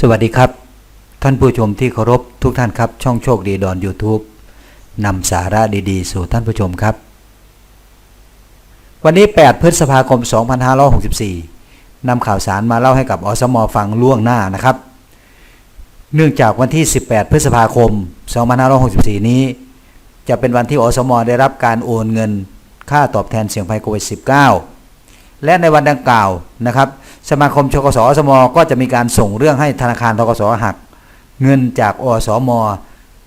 สวัสดีครับ ท่านผู้ชมที่เคารพทุกท่านครับ ช่องโชคดีดอน YouTube นำสาระดีๆ สู่ท่านผู้ชมครับ วันนี้ 8 พฤษภาคม 2564นำข่าวสารมาเล่าให้กับอสมฟังล่วงหน้านะครับ เนื่องจากวันที่ 18 พฤษภาคม 2564 นี้ จะเป็นวันที่อสมได้รับการโอนเงิน ค่าตอบแทนเสี่ยงภัยโควิด -19 และในวันดังกล่าวนะครับ สมาคมชกสอสมก็จะมีการส่งเรื่องให้ธนาคารทกสหัก เงินจากอสม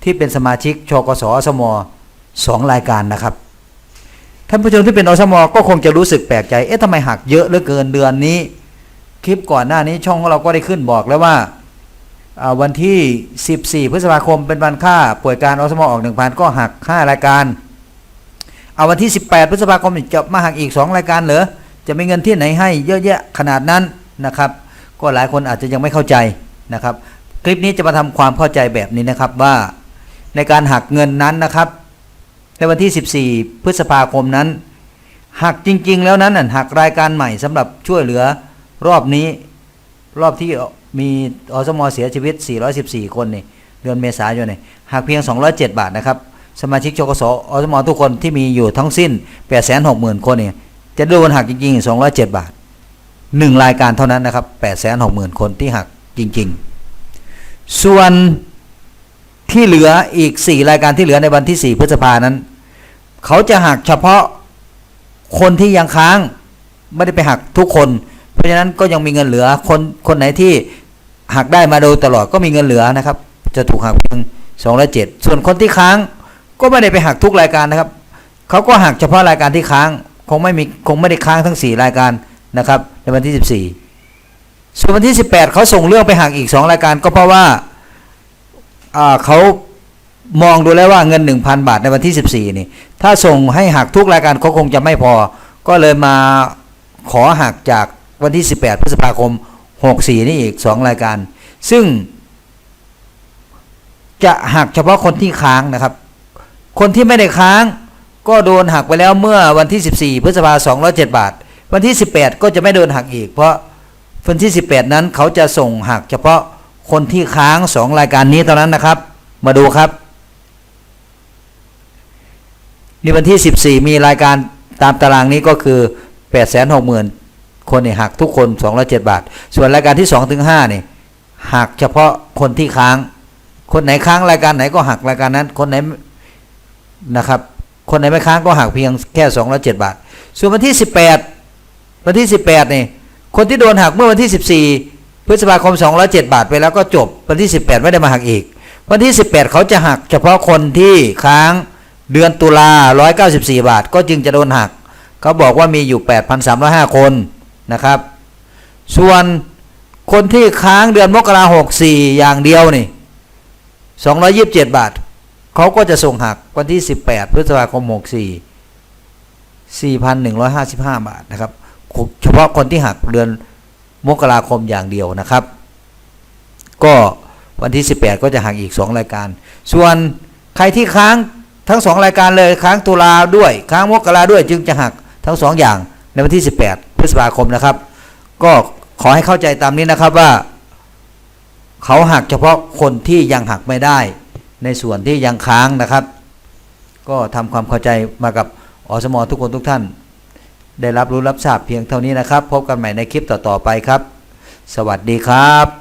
ที่เป็นสมาชิกชกสอสมสองรายการนะครับท่านผู้ชมที่เป็นอสมก็คงจะรู้สึกแปลกใจ เอ๊ะทำไมหักเยอะเหลือเกินเดือนนี้ คลิปก่อนหน้านี้ช่องของเราก็ได้ขึ้นบอกแล้วว่า วันที่ 14 พฤษภาคมเป็นวันค่าป่วยการอสมออก1,000ก็หัก5รายการ เอาวันที่ 18 พฤษภาคมจะมาหักอีก 2 รายการเหรอ จะมีเงินที่ไหนให้เยอะแยะขนาดนั้น นะครับ ก็หลายคนอาจจะยังไม่เข้าใจนะครับ คลิปนี้จะมาทำความเข้าใจแบบนี้นะครับว่าในการหักเงินนั้นนะครับ ในวันที่ 14 พฤษภาคมนั้น หักจริง ๆ แล้วนั้นหักรายการใหม่สำหรับช่วยเหลือรอบนี้ รอบที่มีอสมเสียชีวิต 414 คนนี่เดือนเมษายนนี่หักเพียง 207 บาทนะครับสมาชิกชกสอสมทุกคนที่มีอยู่ทั้งสิ้น 860,000 คนนี่จะโดนหักจริงๆ 207 บาท 1 รายการเท่านั้นนะครับ860,000 คนที่หักจริง ๆ ส่วนที่เหลืออีก 4 รายการที่เหลือในวันที่ 4 พฤษภานั้น เขาจะหักเฉพาะคนที่ยังค้างไม่ได้ไปหักทุกคน เพราะฉะนั้นก็ยังมีเงินเหลือคนคนไหนที่หักได้มาโดยตลอดก็มีเงินเหลือนะครับ จะถูกหักเพียงสองร้อยเจ็ดส่วนคนที่ค้างก็ไม่ได้ไปหักทุกรายการนะครับ เขาก็หักเฉพาะรายการที่ค้าง คงไม่มีคงไม่ได้ค้างทั้งสี่รายการ นะครับในวันที่สิบสี่ส่วนวันที่สิบแปดเขาส่งเรื่องไปหักอีกสองรายการก็เพราะว่าเขามองดูแล้วว่าเงินหนึ่งพันบาทในวันที่สิบสี่นี่ ถ้าส่งให้หักทุกรายการเขาคงจะไม่พอ ก็เลยมาขอหักจากวันที่ 18 พฤษภาคม 64 นี่อีก 2 รายการ ซึ่ง จะหักเฉพาะคนที่ค้างนะครับ คนที่ไม่ได้ค้าง ก็โดนหักไปแล้วเมื่อวันที่ 14 พฤษภาคม207 บาท วันที่ 18 ก็จะไม่โดนหักอีก เพราะวันที่ 18 นั้นเขาจะส่งหัก เฉพาะคนที่ค้าง 2 รายการนี้เท่านั้นนะครับ มาดูครับในวันที่ 14 มีรายการตามตารางนี้ก็คือ 860,000 คนนี่หักทุกคน 207 บาท ส่วนรายการที่ 2 ถึง5นี่หักเฉพาะคนที่ค้าง คนไหนค้างรายการไหนก็หักรายการนั้น คนไหนนะครับ คนไหนไม่ค้างก็หักเพียงแค่ 207 บาท ส่วนวันที่ 18 วันที่ 18นี่คนที่โดนหักเมื่อวันที่ 14 พฤษภาคม 207 บาทไปแล้วก็จบวันที่ 18 ไม่ได้มาหักอีก วันที่ 18 เขาจะหัก เฉพาะคนที่ค้างเดือนตุลา194 บาท ก็จึงจะโดนหัก เขาบอกว่ามีอยู่ 8,305 คนนะครับ ส่วนคนที่ค้างเดือนมกราหกสี่อย่างเดียวนี่227บาท เขาก็จะส่งหักวันที่18พฤษภาคม64 4,155บาทนะครับ เฉพาะคนที่หักเดือนมกราคมอย่างเดียวนะครับ ก็วันที่ 18 ก็จะหักอีก 2 รายการ ส่วนใครที่ค้างทั้ง 2 รายการเลยค้างตุลาด้วย ค้างมกราด้วยจึงจะหักทั้ง 2 อย่างในวันที่ 18 พฤษภาคมนะครับ ก็ขอให้เข้าใจตามนี้นะครับว่า เขาหักเฉพาะคนที่ยังหักไม่ได้ ในส่วนที่ยังค้างนะครับ ก็ทำความเข้าใจมากับอสมทุกคนทุกท่าน ได้รับรู้รับทราบเพียงเท่านี้นะครับ พบกันใหม่ในคลิปต่อๆไปครับ สวัสดีครับ